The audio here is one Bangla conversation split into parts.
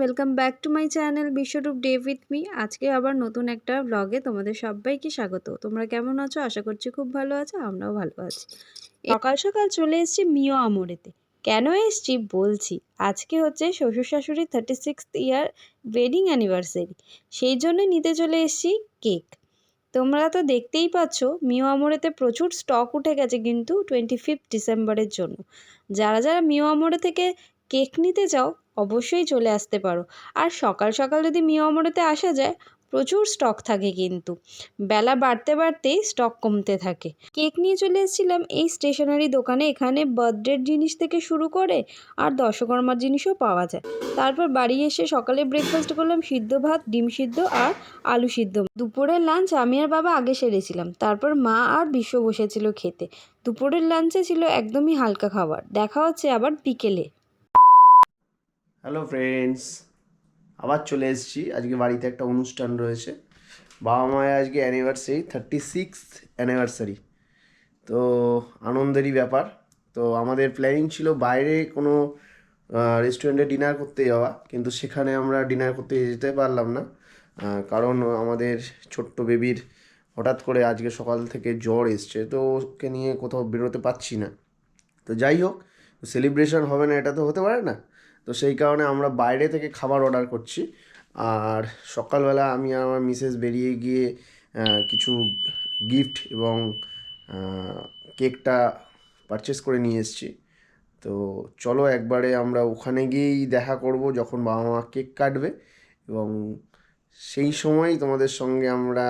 Welcome back to my channel Biswarup Dey with me আজকে আবার নতুন একটা ব্লগে তোমাদের সবাইকে স্বাগত। তোমরা কেমন আছো? আশা করছি খুব ভালো আছো, আমরাও ভালো আছি। সকাল সকাল চলে এসেছি মিও আমরেতে। কেন এসছি? বলছি, আজকে হচ্ছে শ্বশুর শাশুড়ির thirty six year wedding anniversary সেই জন্য নিতে চলে এসেছি কেক তোমরা তো দেখতেই পাচ্ছ, মিও আমরেতে প্রচুর স্টক উঠে গেছে কিন্তু টোয়েন্টি ফিফথ ডিসেম্বরের জন্য। যারা যারা মিও আমরে থেকে কেক নিতে চাও অবশ্যই চলে আসতে পারো। আর সকাল সকাল যদি মিও আমরেতে আসা যায়, প্রচুর স্টক থাকে কিন্তু। বেলা বাড়তে বাড়তেই স্টক কমতে থাকে। কেক নিয়ে চলে এসেছিলাম, এই স্টেশনারি দোকানে। এখানে বার্থডের জিনিস থেকে শুরু করে আর দশকর্মার জিনিসও পাওয়া যায়। তারপর বাড়ি এসে সকালে ব্রেকফাস্ট করলাম, সিদ্ধ ভাত, ডিম সিদ্ধ আর আলু সিদ্ধ। দুপুরের লাঞ্চ আমি আর বাবা আগে সেরেছিলাম। তারপর মা আর বিশ্ব বসেছিল খেতে। দুপুরের লাঞ্চে ছিল একদমই হালকা খাবার। দেখা হচ্ছে আবার বিকেলে। হ্যালো ফ্রেন্ডস আবার চলে এসেছি। আজকে বাড়িতে একটা অনুষ্ঠান রয়েছে। বাবা মায়ের আজকে অ্যানিভার্সারি থার্টি সিক্স অ্যানিভার্সারি তো আনন্দেরই ব্যাপার। তো আমাদের প্ল্যানিং ছিল বাইরে কোনো রেস্টুরেন্টে ডিনার করতে যাওয়া। কিন্তু সেখানে আমরা ডিনার করতে যেতে পারলাম না। কারণ আমাদের ছোট্ট বেবির হঠাৎ করে আজকে সকাল থেকে জ্বর এসছে। তো ওকে নিয়ে কোথাও বেরোতে পারছি না। তো যাই হোক সেলিব্রেশন হবে না, এটা তো হতে পারে না। তো সেই কারণে আমরা বাইরে থেকে খাবার অর্ডার করছি। আর সকালবেলা আমি আর আমার মিসেস বেরিয়ে গিয়ে কিছু গিফট এবং কেকটা পারচেস করে নিয়ে এসেছি। তো চলো একবারে আমরা ওখানে গিয়েই দেখা করব যখন বাবা মা কেক কাটবে এবং সেই সময় তোমাদের সঙ্গে আমরা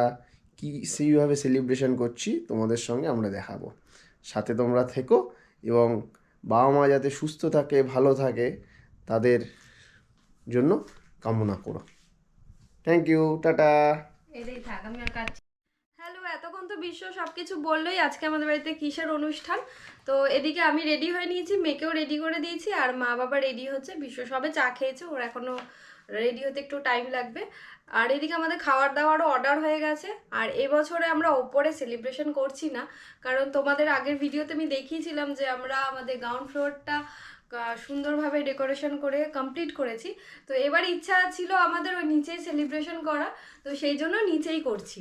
কি সেইভাবে সেলিব্রেশন করছি তোমাদের সঙ্গে আমরা দেখাবো। সাথে তোমরা থেকো এবং বাবা মা যাতে সুস্থ থাকে, ভালো থাকে তাদের জন্য কামনা করো। Thank you tata. হ্যালো এতক্ষণ তো বিশ্ব সব কিছু বললোই, আজকে আমাদের বাড়িতে কিসের অনুষ্ঠান? তো এদিকে আমি রেডি হয়ে নিয়েছি, মেয়েকেও রেডি করে দিয়েছি, আর মা বাবা রেডি হচ্ছে, বিশ্ব সবে চা খেয়েছে, ওর এখনও রেডি হতে একটু টাইম লাগবে। আর এদিকে আমাদের খাওয়ার দাওয়ারও অর্ডার হয়ে গেছে, আর এবছরে আমরা ওপরে সেলিব্রেশন করছি না, কারণ তোমাদের আগের ভিডিওতে আমি দেখিয়েছিলাম যে আমরা আমাদের গ্রাউন্ড ফ্লোরটা সুন্দরভাবে ডেকোরেশন করে কমপ্লিট করেছি। তো এবার ইচ্ছা ছিল আমাদের ওই নিচেই সেলিব্রেশন করা, তো সেই জন্য নিচেই করছি।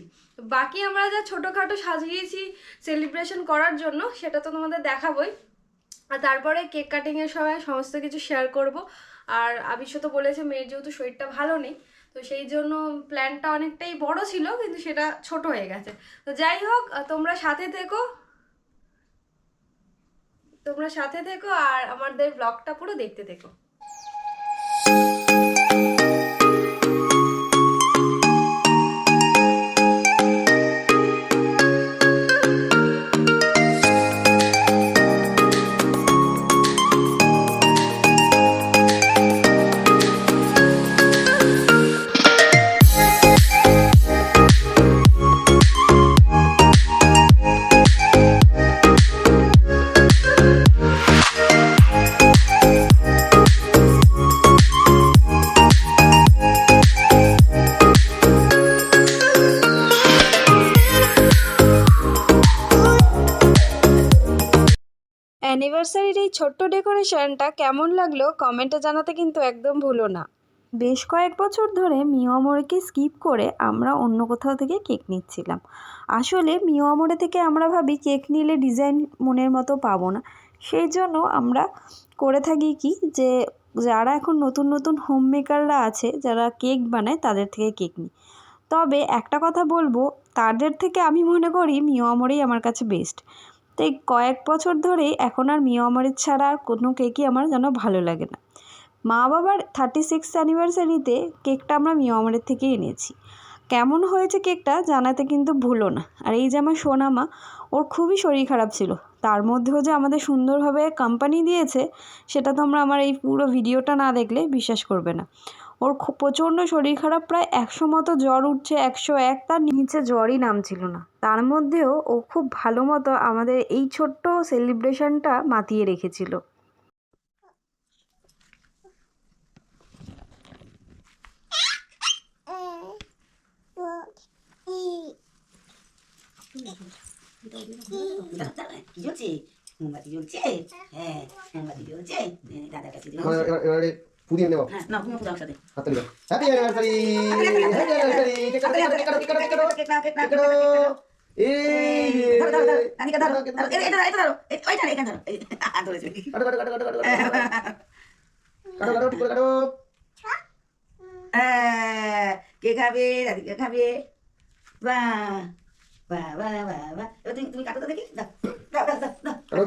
বাকি আমরা যা ছোটোখাটো সাজিয়েছি সেলিব্রেশন করার জন্য, সেটা তো তোমাদের দেখাবই। আর তারপরে কেক কাটিংয়ের সময় সমস্ত কিছু শেয়ার করব। আর আবিষ্য তো বলেছে মেয়ের যেহেতু শরীরটা ভালো নেই, তো সেই জন্য প্ল্যানটা অনেকটাই বড় ছিল, কিন্তু সেটা ছোট হয়ে গেছে। তো যাই হোক তোমরা সাথে থেকো। তোমরা সাথে থেকো আর আমাদের ব্লগটা পুরো দেখতে থেকো। ডেকোরেশনটা কেমন লাগল কমেন্টে জানাতে কিন্তু একদম ভুলো না। বেশ কয়েক বছর ধরে মিও আমরকে স্কিপ করে আমরা অন্য কোথাও থেকে কেক নিচ্ছিলাম। আসলে মিও আমরে থেকে আমরা ভাবি কেক নিলে ডিজাইন মনের মতো পাবো না। সেই জন্য আমরা করে থাকি কি যে, যারা এখন নতুন নতুন হোম মেকাররা আছে, যারা কেক বানায় তাদের থেকে কেক নিই। তবে একটা কথা বলব, তাদের থেকে আমি মনে করি মিও আমরেই আমার কাছে বেস্ট তাই কয়েক বছর ধরে এখন আর মিও আমরের ছাড়া আর কোনো কেকই আমার যেন ভালো লাগে না। মা বাবার থার্টি সিক্স অ্যানিভার্সারিতে কেকটা আমরা মিও আমরের থেকেই এনেছি। কেমন হয়েছে কেকটা জানাতে কিন্তু ভুলো না। আর এই যে আমার সোনামা, ওর খুবই শরীর খারাপ ছিল। তার মধ্যেও যে আমাদের সুন্দরভাবে কোম্পানি দিয়েছে, সেটা তোমরা আমার এই পুরো ভিডিওটা না দেখলে বিশ্বাস করবে না। ওর খুব প্রচণ্ড শরীর খারাপ প্রায় একশো মতো জ্বর উঠছে একশো এক। তার নিচে জ্বরই নামছিল না। তার মধ্যেও ও খুব ভালো মতো আমাদের এই ছোট্ট সেলিব্রেশনটা মাতিয়ে রেখেছিল। মোমবাতি জ্বলছে? হ্যাঁ মোমবাতি জ্বলছে। দাদার কাছে পুদিয়ে নেব না তুমি দাও সাথে হাতে দাও হ্যাপি অ্যানিভার্সারি হ্যাপি অ্যানিভার্সারি কে খাবে রাধিকা খাবে বা বা বা বা তুমি তুমি কাটো তো দেখি দাও দাও দাও দাও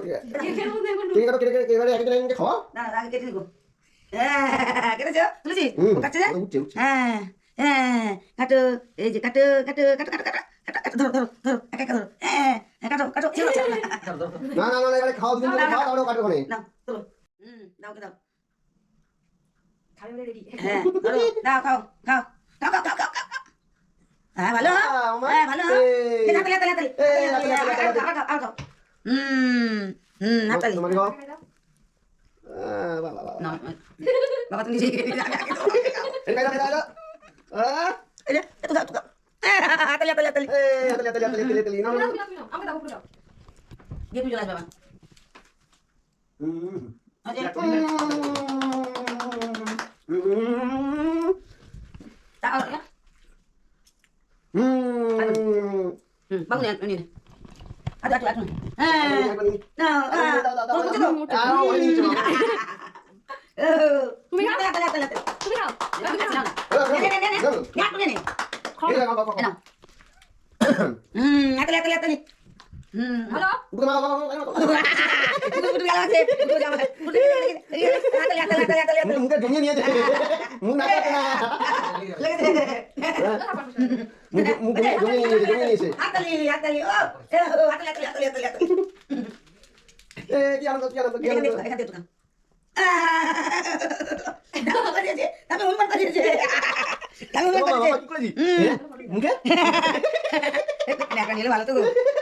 কেটে কেটে কেটে কেটে কেটে খাওয়া না না কেটে নেব কেটেছো তুলেছি কাটছে যে হ্যাঁ হ্যাঁ কাটো এই যে কাটো কাটো কাটো কাটো কাটো ধরো ধরো ধরো একা একা ধরো হ্যাঁ কাটো কাটো না না না এখানে খাও তুমি খাও দাও কাটো ওখানে দাও ধরো হুম দাও দাও হ্যাঁ দাও খাও খাও খাও খাও খাও খাও হ্যাঁ ভালো হ্যাঁ ভালো তাড়াতাড়ি তাড়াতাড়ি হুম হুম হাতালি Bangun ya, ini. তুমি তুমি Halo. Eh, dia nonton, dia nonton, dia nonton. Eh, dia nonton, dia nonton. Eh, dia nonton, dia nonton. Eh, dia nonton, dia nonton. Eh, dia nonton, dia nonton. Eh, dia nonton, dia nonton. Eh, dia nonton, dia nonton. Eh, dia nonton, dia nonton. Eh, dia nonton, dia nonton. Eh, dia nonton, dia nonton. Eh, dia nonton, dia nonton. Eh, dia nonton, dia nonton. Eh, dia nonton, dia nonton. Eh, dia nonton, dia nonton. Eh, dia nonton, dia nonton. Eh, dia nonton, dia nonton. Eh, dia nonton,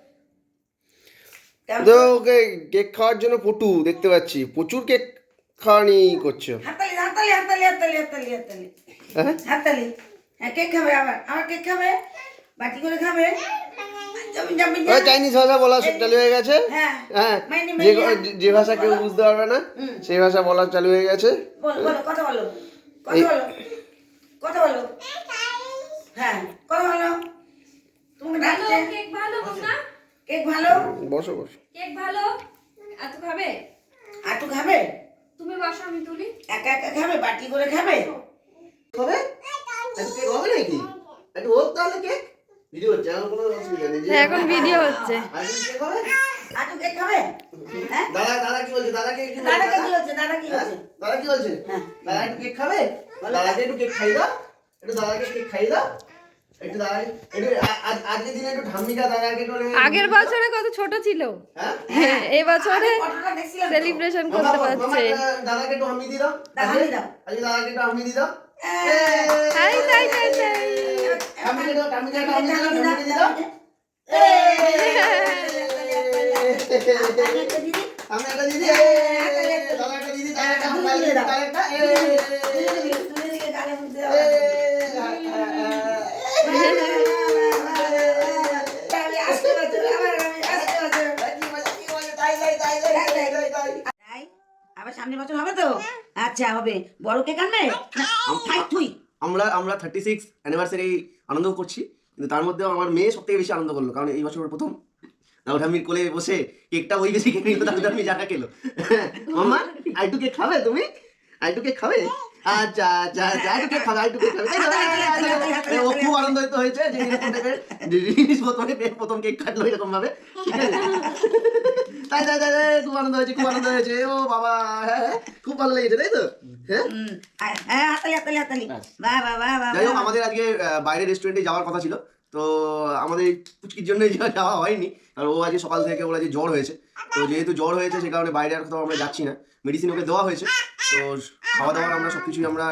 তো ওকে কেক খাওয়ার জন্য পটু দেখতে পাচ্ছি। প্রচুর কেক খাওয়ানি করছ। হাততালি হাততালি হাততালি হাততালি হাততালি হ্যাঁ? হ্যাঁ কেক খাবে আবার। আবার কেক খাবে? বাটি করে খাবে? জমি জমি ওই চাইনিজ ভাষা বলা চালু হয়ে গেছে? হ্যাঁ। হ্যাঁ যে যে ভাষা কেউ বুঝতে পারবে না সেই ভাষা বলা চালু হয়ে গেছে। বলো বলো কথা বলো। কথা বলো। কথা বলো। হ্যাঁ কথা বলো। তুমি ডাকছে। ভালো না কেক ভালো? বসো বসো। কেক ভালো? এত খাবে? আটু খাবে? তুমি বসো আমি তুলি। একা একা খাবে? বাটি করে খাবে? হবে? কেক হবে নাকি? একটু হোক তাহলে কেক। ভিডিও হচ্ছে আমার কোনো অসুবিধা নেই। হ্যাঁ, এখন ভিডিও হচ্ছে। আর কি কেক কেক খাবে? হ্যাঁ? দাদা দাদা কি বলছে? দাদা কে কি দাদা কি হচ্ছে দাদা কি হ্যাঁ? হচ্ছে দাদা কি বলছে? হ্যাঁ। দাদা একটু কেক খাবে? দাদাকে একটু কেক খাই দাও। একটু দাদাকে কেক খাই দাও। একটু দাদা একটু আ- আজ- আজকের দিনে একটু ঠাম্মিকা দাদাকে একটু আগের বছরে কত ছোট ছিল? হ্যাঁ? হ্যাঁ এই বছরে। সেলিব্রেশন করতে পারছে। দাদাকে একটু হামি দিয়ে দাও দাদা হামি দাও। আজকে দাদাকে একটু হামি দিয়ে দাও তাই তাই তাই তাই। হামি দাও হামি দাও দিয়ে দাও। আমি একটা দিদি। আমি একটা দিদি দাদা একটা দিদি দাদা একটা হামি দাদা একটা তুলে আবার সামনের বছর হবে তো? আচ্ছা হবে। বড় থাই তুই আমরা আমরা থার্টি সিক্স অ্যানিভার্সারি আনন্দ করছি কিন্তু তার মধ্যেও আমার মেয়ে সব থেকে বেশি আনন্দ করল কারণ এই বছর প্রথম। দাদু ঠাম্মির কোলে বসে কেকটা ওই বেশি কেক নিল দাদু ঠাম্মি জায়গা খেলো মামা আইটু কেক খাবে তুমি? আইটু কেক খাবে? আচ্ছা আচ্ছা আচ্ছা। আইটু খাবে আইটু খাবে ও খুব আনন্দিত হয়েছে যে এরকম টাইপের জিনিস প্রথমে প্রথম কেক কাটলো এরকম ভাবে ঠিক আছে তাই তাই তাই তাই, খুব আনন্দ হয়েছে খুব আনন্দ হয়েছে। ও বাবা হ্যাঁ খুব ভালো লেগেছে তাই তো? হ্যাঁ? হাতালি হাতালি হাতালি বাহ বাহ বাহ বাহ যাই হোক আমাদের আজকে বাইরে রেস্টুরেন্টে যাওয়ার কথা ছিল। তো আমাদের পুচকির জন্য যাওয়া হয়নি। কারণ ও আজকে সকাল থেকে ওর আজকে জ্বর হয়েছে। তো যেহেতু জ্বর হয়েছে সে কারণে বাইরে আর কোথাও আমরা যাচ্ছি না। মেডিসিন ওকে দেওয়া হয়েছে। তো খাওয়া দাওয়ার আমরা সব কিছুই আমরা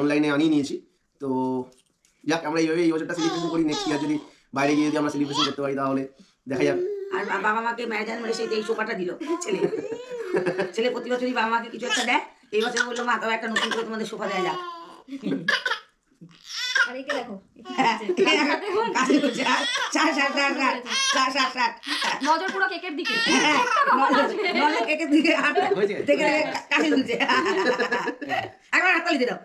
অনলাইনে আনিয়ে নিয়েছি। তো যাক, আমরা এইভাবে এই বছরটা সেলিব্রেশন করি। নেক্সট ইয়ার যদি বাইরে গিয়ে যদি আমরা সেলিব্রেশন করতে পারি তাহলে দেখা যাক। আর বাবা মাকে ম্যানেজার মেরে সেই এই সোফাটা দিল, ছেলে। ছেলে প্রতি বছরই বাবা মাকে কিছু একটা দেয়। এই বছর বলল, মা, তাও একটা নতুন করে তোমাদের সোফা দেয় যাক। আর একে দেখো। নজর পুরো কেকের দিকে। কেকের দিকে? তুলছে একবার হাততালি দিয়ে দাও।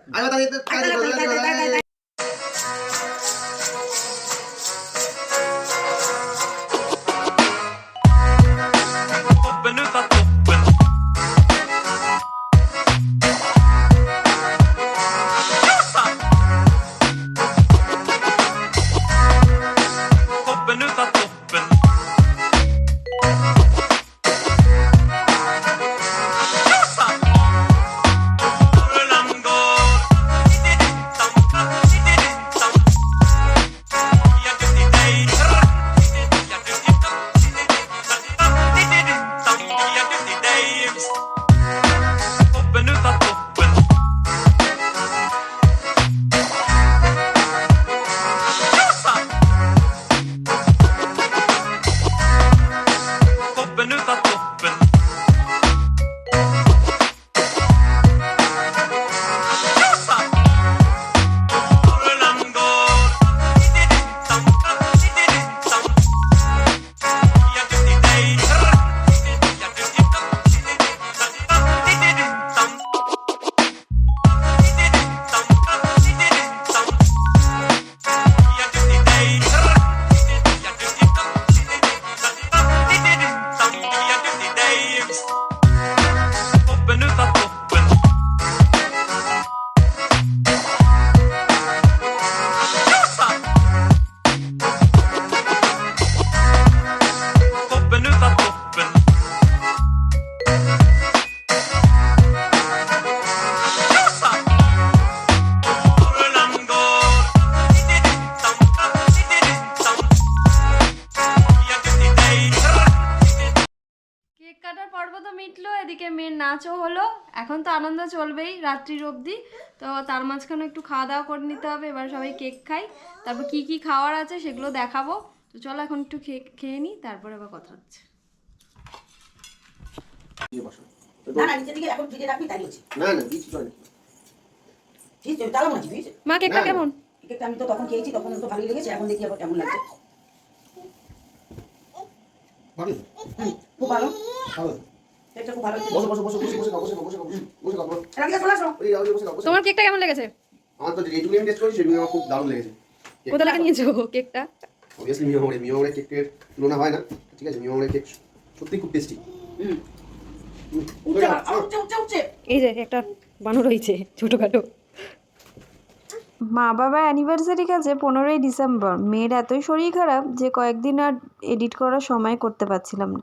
এখন তো আনন্দ চলবেই রাত্রির অবধি। তো তার মাঝখানে একটু খাওয়া দাওয়া করে নিতে হবে এবার সবাই কেক খাই। তারপর কি কি খাওয়ার আছে সেগুলো দেখাবো। তো চলো এখন একটু খেয়ে খেয়ে নিই তারপরে আবার কথা হচ্ছে। না না নিচের দিকে এখন ফ্রিজে রাখবি তাই হচ্ছে না না কিছু চলে ফ্রিজ তাহলে মনে হচ্ছে ফ্রিজ মা কেকটা। কেমন? কেকটা আমি তো তখন খেয়েছি তখন তো ভালোই লেগেছে এখন দেখি আবার কেমন লাগছে। ভালো? খুব ভালো? ভালো। তোমার কেকটা কেমন লেগেছে? আমার তো যেটুকু আমি টেস্ট করেছি সেটুকু আমার খুব দারুণ লেগেছে। কোথা থেকে নিয়েছো কেকটা? অবভিয়াসলি মামড়ে মামড়ে কেকের তুলনা হয় না ঠিক আছে? মামড়ে কেক সত্যি খুব টেস্টি এই যে একটা রয়েছে ছোটোখাটো। মা বাবার অ্যানিভার্সারি গেছে পনেরোই ডিসেম্বর। মেয়ের এতই শরীর খারাপ যে কয়েকদিন আর এডিট করার সময় করতে পারছিলাম না।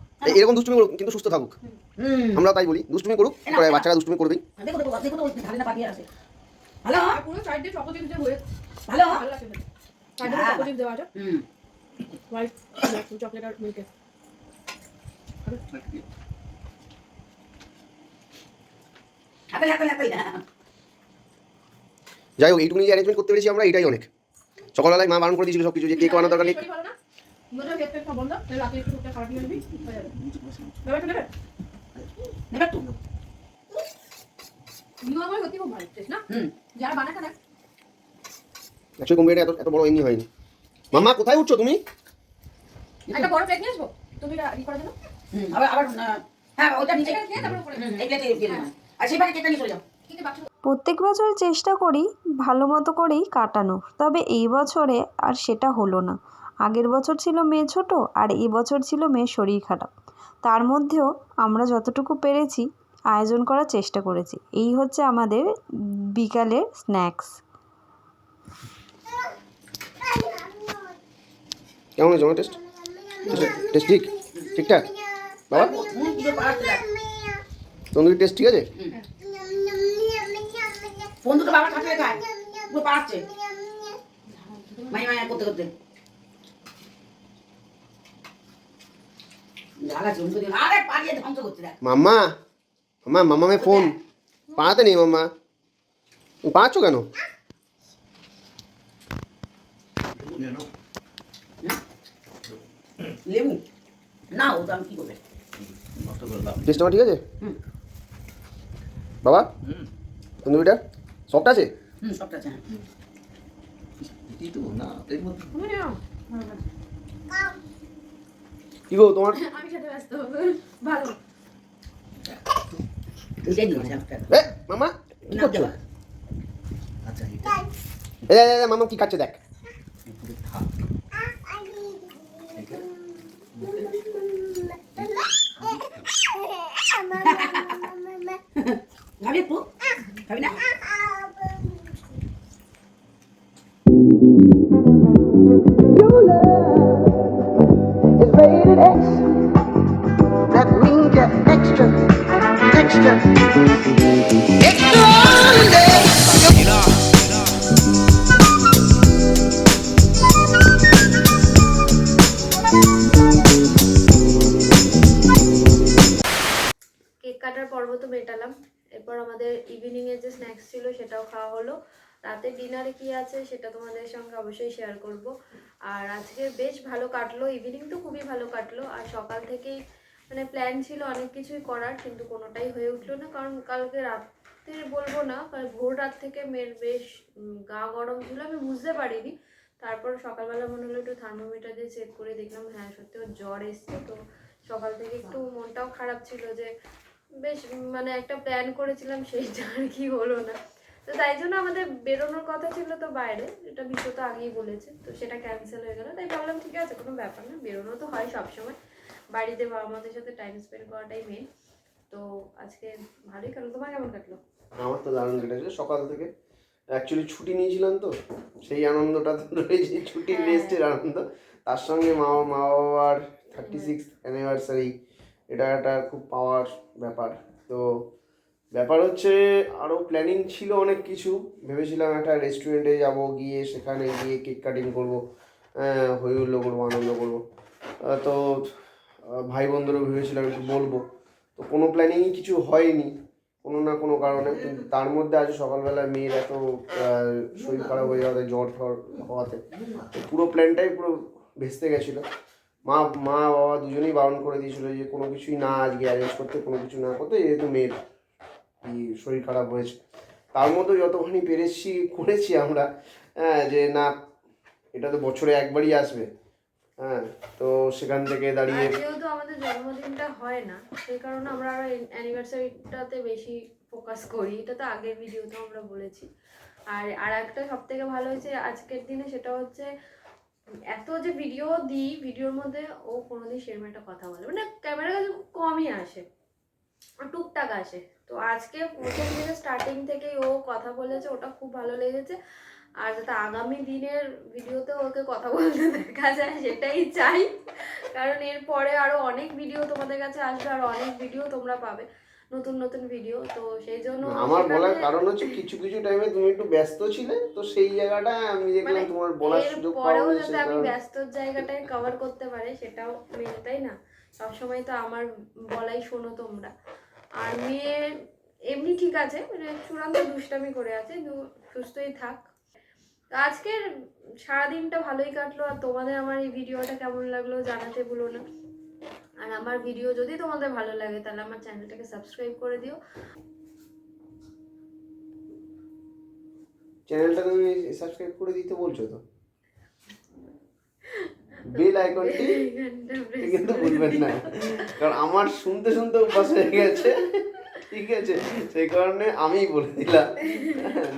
এরকম দুষ্টুমি করুক কিন্তু সুস্থ থাকুক। আমরা তাই বলি দুষ্টুমি করুক পরে বাচ্চারা দুষ্টুমি করবেই। যাই হোক এইটুকুনি অ্যারেঞ্জমেন্ট করতে পেরেছি আমরা এটাই অনেক। সকালবেলায় মা বারণ করে দিয়েছিল সব কিছু যে কেক বানানোর দরকার নেই। দুটো খেতে সব বন্ধ তাহলে রাতে একটু টুকটাক খাবার নিয়ে আসবি হয়ে যাবে। ব্যাপার একটু নেবে নেবে তো নিউ আমার সত্যি খুব ভালো না? যারা বানায় খায় একশো কম্পিউটার এত এত বড় এমনি হয়নি। মাম্মা কোথায় উঠছো তুমি? একটা বড় প্লেট নিয়ে আসব তুমি ই করার জন্য আবার আবার হ্যাঁ ওটা নিচে খেয়ে তারপরে উপরে এই প্লেটে দিয়ে আর সেই পাশে কেকটা নিয়ে চলে যাও। ঠিক আছে প্রত্যেক বছর চেষ্টা করি ভালো মতো করেই কাটানো তবে এই বছরে আর সেটা হলো না। আগের বছর ছিল মেয়ে ছোট আর এবছর ছিল মেয়ের শরীর খারাপ। তার মধ্যেও আমরা যতটুকু পেরেছি আয়োজন করার চেষ্টা করেছি। এই হচ্ছে আমাদের বিকালের স্ন্যাক্স। কেমন হয়েছে টেস্ট? টেস্ট ঠিক? ঠিকঠাক? বাবা? তন্দুরি টেস্ট ঠিক আছে? বন্ধুকে বাবা খায় পুরো পাড়াচ্ছে। মাই মাই করতে করতে। দেখ। মাম্মা মাম্মা মাম্মামে ফোন। পাড়াতে নেই মাম্মা। তুমি কেন? লেবু? না আমি কি করবে? টেস্ট ঠিক আছে? বাবা? তন্দুরিটা? সফট আছে? হুম সবটা আছে হ্যাঁ। না এর মধ্যে কি গো তোমার? আমি সাথে ব্যস্ত। ভালো। এটাই দিও। এ মামা? কি না আচ্ছা এ এ, এ, মামা কি খাচ্ছে দেখ। ডিনারে কি আছে সেটা তোমাদের সঙ্গে অবশ্যই শেয়ার করব। আর আজকে বেশ ভালো কাটলো ইভিনিং তো খুবই ভালো কাটলো। আর সকাল থেকেই মানে প্ল্যান ছিল অনেক কিছুই করার, কিন্তু কোনোটাই হয়ে উঠল না। কারণ কালকে রাতে বলব না, কারণ ভোর রাত থেকে মেয়ের বেশ গা গরম ছিল, আমি বুঝতে পারিনি। তারপর সকালবেলা মনে হলো একটু থার্মোমিটার দিয়ে চেক করে দেখলাম হ্যাঁ সত্যি ওর জ্বর এসছে। তো সকাল থেকে একটু মনটাও খারাপ ছিল যে, বেশ মানে একটা প্ল্যান করেছিলাম, সেইটা আর কি হলো না। তো তাই জন্য আমাদের বেরোনোর কথা ছিল তো বাইরে এটা বিশ্ব তো আগেই বলেছে তো সেটা ক্যান্সেল হয়ে গেল। তাই ভাবলাম ঠিক আছে কোনো ব্যাপার না বেরোনো তো হয় সবসময়। বাড়িতে বাবা মাদের সাথে টাইম স্পেন্ড করাটাই মেন তো আজকে ভালোই কাটলো। তোমার কেমন কাটলো? আমার তো দারুণ কেটেছে। সকাল থেকে অ্যাকচুয়ালি ছুটি নিয়েছিলাম তো সেই আনন্দটা তো রয়েছে ছুটির হ্যাঁ। রেস্টের আনন্দ। তার সঙ্গে মা মা বাবার থার্টি সিক্স অ্যানিভার্সারি এটা একটা খুব পাওয়ার ব্যাপার। তো ব্যাপার হচ্ছে আরও প্ল্যানিং ছিল অনেক কিছু। ভেবেছিলাম একটা রেস্টুরেন্টে যাব, গিয়ে সেখানে গিয়ে কেক কাটিং করব হই হুল্লো করব, আনন্দ করব। তো ভাই বোনদেরও ভেবেছিলাম একটু বলব। তো কোনো প্ল্যানিংই কিছু হয়নি, কোনো না কোনো কারণে। কিন্তু তার মধ্যে আজ সকালবেলা মেয়ের এত শরীর খারাপ হয়ে যাওয়াতে, জ্বর ঠর হওয়াতে পুরো প্ল্যানটাই পুরো ভেস্তে গেছিল। মা মা, বাবা দুজনেই বারণ করে দিয়েছিলো যে কোনো কিছুই না আজকে অ্যারেঞ্জ করতে, কোনো কিছু না করতে, যেহেতু মেয়ের। শরীর খারাপ হয়েছে। তার মধ্যে যতখানি পেরেছি, করেছি আমরা হ্যাঁ যে না, এটা তো বছরে একবারই আসবে হ্যাঁ তো সেখান থেকে দাঁড়িয়ে যেহেতু আমাদের জন্মদিনটা হয় না, সেই কারণে আমরা আরও অ্যানিভার্সারিটাতে বেশি ফোকাস করি। এটা তো আগের ভিডিওতে আমরা বলেছি। আর আর একটা সব থেকে ভালো হয়েছে আজকের দিনে সেটা হচ্ছে, এত যে ভিডিও দিই ভিডিওর মধ্যে ও কোনোদিন সেরকম একটা কথা বলে মানে ক্যামেরার কাছে কমই আসে, টুকটাক আসে। তো আজকে প্রথম দিনে স্টার্টিং থেকেই ও কথা বলেছে ওটা খুব ভালো লেগেছে। আর যাতে আগামী দিনের ভিডিওতে ওকে কথা বলতে দেখা যায় সেটাই চাই। কারণ এরপরে আরও অনেক ভিডিও তোমাদের কাছে আসবে আর অনেক ভিডিও তোমরা পাবে নতুন নতুন ভিডিও তো সেই জন্য আমার বলার কারণ হচ্ছে কিছু কিছু টাইমে তুমি একটু ব্যস্ত ছিলে তো সেই জায়গাটা আমি দেখলাম মানে তোমার বলার সুযোগ পরেও যাতে আমি ব্যস্ত জায়গাটায় কভার করতে পারে সেটাও মেন তাই না? সবসময় তো আমার বলাই শোনো তোমরা। আর মেয়ে এমনি ঠিক আছে মানে চূড়ান্ত দুষ্টামি করে আছে সুস্থই থাক। তো আজকের সারাদিনটা ভালোই কাটলো, আর তোমাদের আমার এই ভিডিওটা কেমন লাগল জানাতে ভুলো না। আর আমার ভিডিও যদি তোমাদের ভালো লাগে, তাহলে আমার চ্যানেলটাকে সাবস্ক্রাইব করে দিও। চ্যানেলটা তুমি সাবস্ক্রাইব করে দিতে বলছো তো? বেল আইকনটি কিন্তু ভুলবেন না। কারণ আমার শুনতে শুনতে অভ্যাস হয়ে গেছে। ঠিক আছে, সেই কারণে আমিই বলে দিলাম।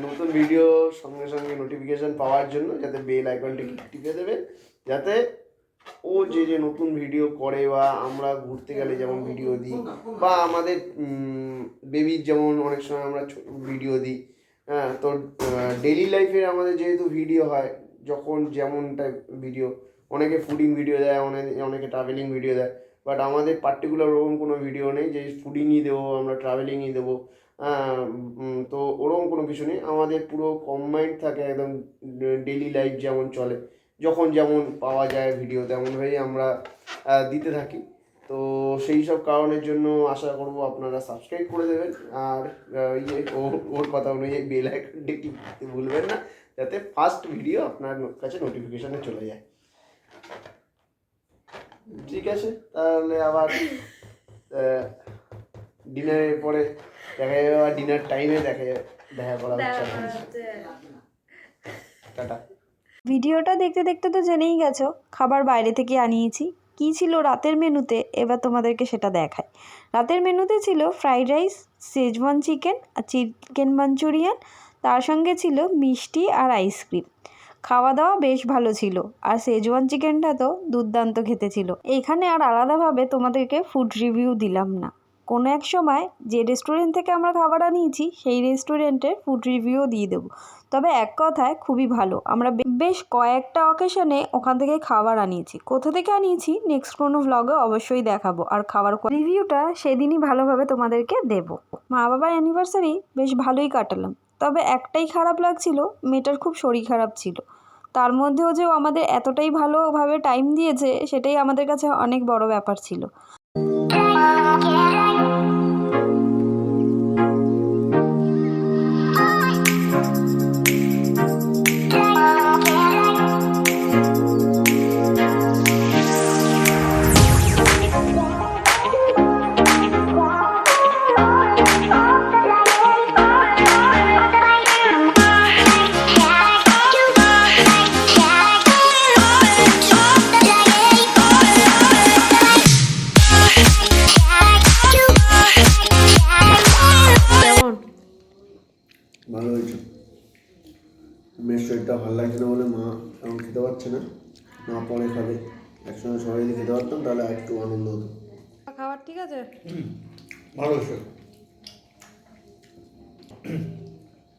নতুন ভিডিও সঙ্গে সঙ্গে নোটিফিকেশন পাওয়ার জন্য যাতে বেল আইকনটি টিপে দেবেন যাতে ও যে যে নতুন ভিডিও করে বা আমরা ঘুরতে গেলে যেমন ভিডিও দিই, বা আমাদের বেবির যেমন অনেক সময় আমরা ভিডিও দিই হ্যাঁ তো ডেলি লাইফে আমাদের যেহেতু ভিডিও হয়, যখন যেমন টাইপ ভিডিও অনেকে ফুডিং ভিডিও দেয়, অনেকে অনেকে ট্রাভেলিং ভিডিও দেয় বাট আমাদের পার্টিকুলার ওরকম কোনো ভিডিও নেই যে ফুডিংই দেবো, আমরা ট্রাভেলিংই দেবো তো ওরকম কোনো কিছু নেই। আমাদের পুরো কম্বাইন্ড থাকে একদম ডেলি লাইফ যেমন চলে, যখন যেমন পাওয়া যায় ভিডিও তেমনভাবেই আমরা দিতে থাকি। তো সেই সব কারণের জন্য আশা করব আপনারা সাবস্ক্রাইব করে দেবেন, আর ইয়ে ওর কথা অনুযায়ী বেল আইকনটি টিপ ভুলবেন না, যাতে ফার্স্ট ভিডিও আপনার কাছে নোটিফিকেশানে চলে যায়। ঠিক আছে তাহলে আবার ডিনারের পরে দেখা যাবে আবার ডিনার টাইমে দেখা যাবে দেখা করা হচ্ছে। টাটা। ভিডিওটা দেখতে দেখতে তো জেনেই গেছো খাবার বাইরে থেকে আনিয়েছি। কী ছিল রাতের মেনুতে? এবার তোমাদেরকে সেটা দেখায় রাতের মেনুতে ছিল ফ্রাইড রাইস শেজওয়ান চিকেন আর চিকেন মাঞ্চুরিয়ান। তার সঙ্গে ছিল মিষ্টি আর আইসক্রিম। খাওয়া দাওয়া বেশ ভালো ছিল, আর শেজওয়ান চিকেনটা তো দুর্দান্ত খেতে ছিল। এখানে আর আলাদাভাবে তোমাদেরকে ফুড রিভিউ দিলাম না। কোনো এক সময় যে রেস্টুরেন্ট থেকে আমরা খাবার আনিয়েছি সেই রেস্টুরেন্টের ফুড রিভিউও দিয়ে দেবো। তবে এক কথায় খুবই ভালো, আমরা বেশ কয়েকটা অকেশনে ওখান থেকে খাবার আনিয়েছি। কোথা থেকে আনিয়েছি নেক্সট কোনো ভ্লগে অবশ্যই দেখাবো, আর খাবার রিভিউটা সেদিনই ভালোভাবে তোমাদেরকে দেব। মা বাবার অ্যানিভার্সারি বেশ ভালোই কাটালাম। তবে একটাই খারাপ লাগছিল, মেয়েটার খুব শরীর খারাপ ছিল। তার মধ্যেও যে ও আমাদের এতটাই ভালোভাবে টাইম দিয়েছে, সেটাই আমাদের কাছে অনেক বড় ব্যাপার ছিল। মেয়ের শরীরটা ভালো লাগছে না বলে মা এখন খেতে পারছে না। মা পরে খাবে। একসঙ্গে সবাই যদি খেতে পারতাম তাহলে একটু আনন্দ হতো। খাবার ঠিক আছে? ভালো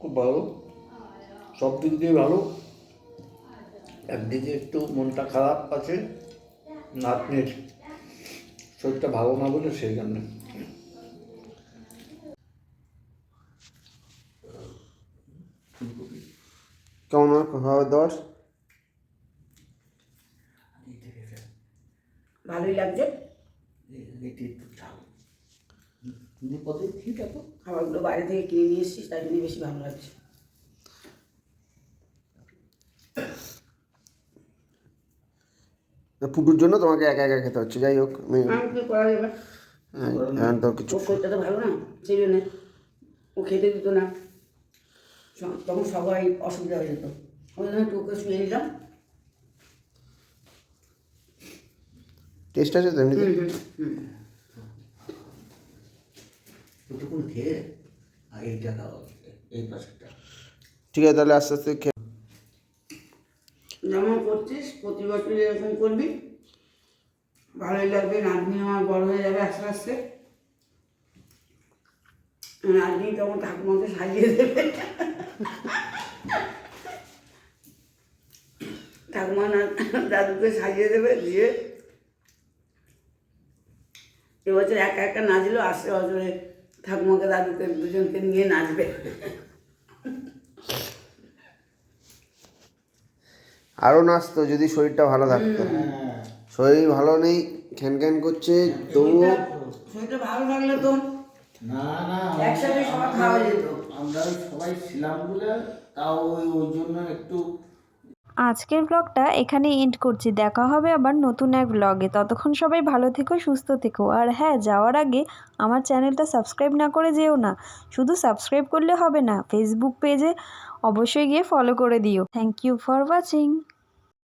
খুব ভালো। সব দিক দিয়ে ভালো। একদিকে একটু মনটা খারাপ আছে নাতনির শরীরটা ভালো না বলে সেই জন্য কেমন হয় খাওয়া দাওয়ার ভালোই লাগছে। খাবারগুলো বাইরে থেকে কিনে নিয়ে এসেছিস তাই জন্য বেশি ভালো লাগছে। ফুটুর জন্য তোমাকে একা একা খেতে হচ্ছে যাই হোক আমি যাবে। এখন তো কিছু ভালো না সেই জন্যে ও খেতে দিত না। তখন সবাই অসুবিধা হয়ে যেত। ওই জন্য একটু ওকে শুয়ে নিলাম। টেস্ট আছে তো দুটুকুন খেয়ে আর এইটা খাওয়া এই পাশেটা ঠিক আছে তাহলে আস্তে আস্তে খেয়ে যেমন করছিস প্রতি বছর এরকম করবি। ভালোই লাগবে নাতনি আমার বড় হয়ে যাবে আস্তে আস্তে। নাতনি তখন ঠাকুমাকে সাজিয়ে দেবে। ঠাকুমা না দাদুকে সাজিয়ে দেবে দিয়ে এবছর একা একা নাচলো আসছে বছরে ঠাকুমাকে দাদুকে দুজনকে নিয়ে নাচবে। আরও নাচতো যদি শরীরটা ভালো থাকতো। শরীর ভালো নেই খ্যান খ্যান করছে তবুও শরীরটা ভালো লাগলে তো না না একসাথে সবার খাওয়া যেত। আমরা সবাই ছিলাম বলে তাও ওই জন্য একটু আজকের ব্লগটা এখানে এন্ড করছি। দেখা হবে আবার নতুন এক ব্লগে ততক্ষণ সবাই ভালো থেকো, সুস্থ থেকো। আর হ্যাঁ যাওয়ার আগে আমার চ্যানেলটা সাবস্ক্রাইব না করে যেও না। শুধু সাবস্ক্রাইব করলে হবে না ফেসবুক পেজে অবশ্যই গিয়ে ফলো করে দিও। Thank you for watching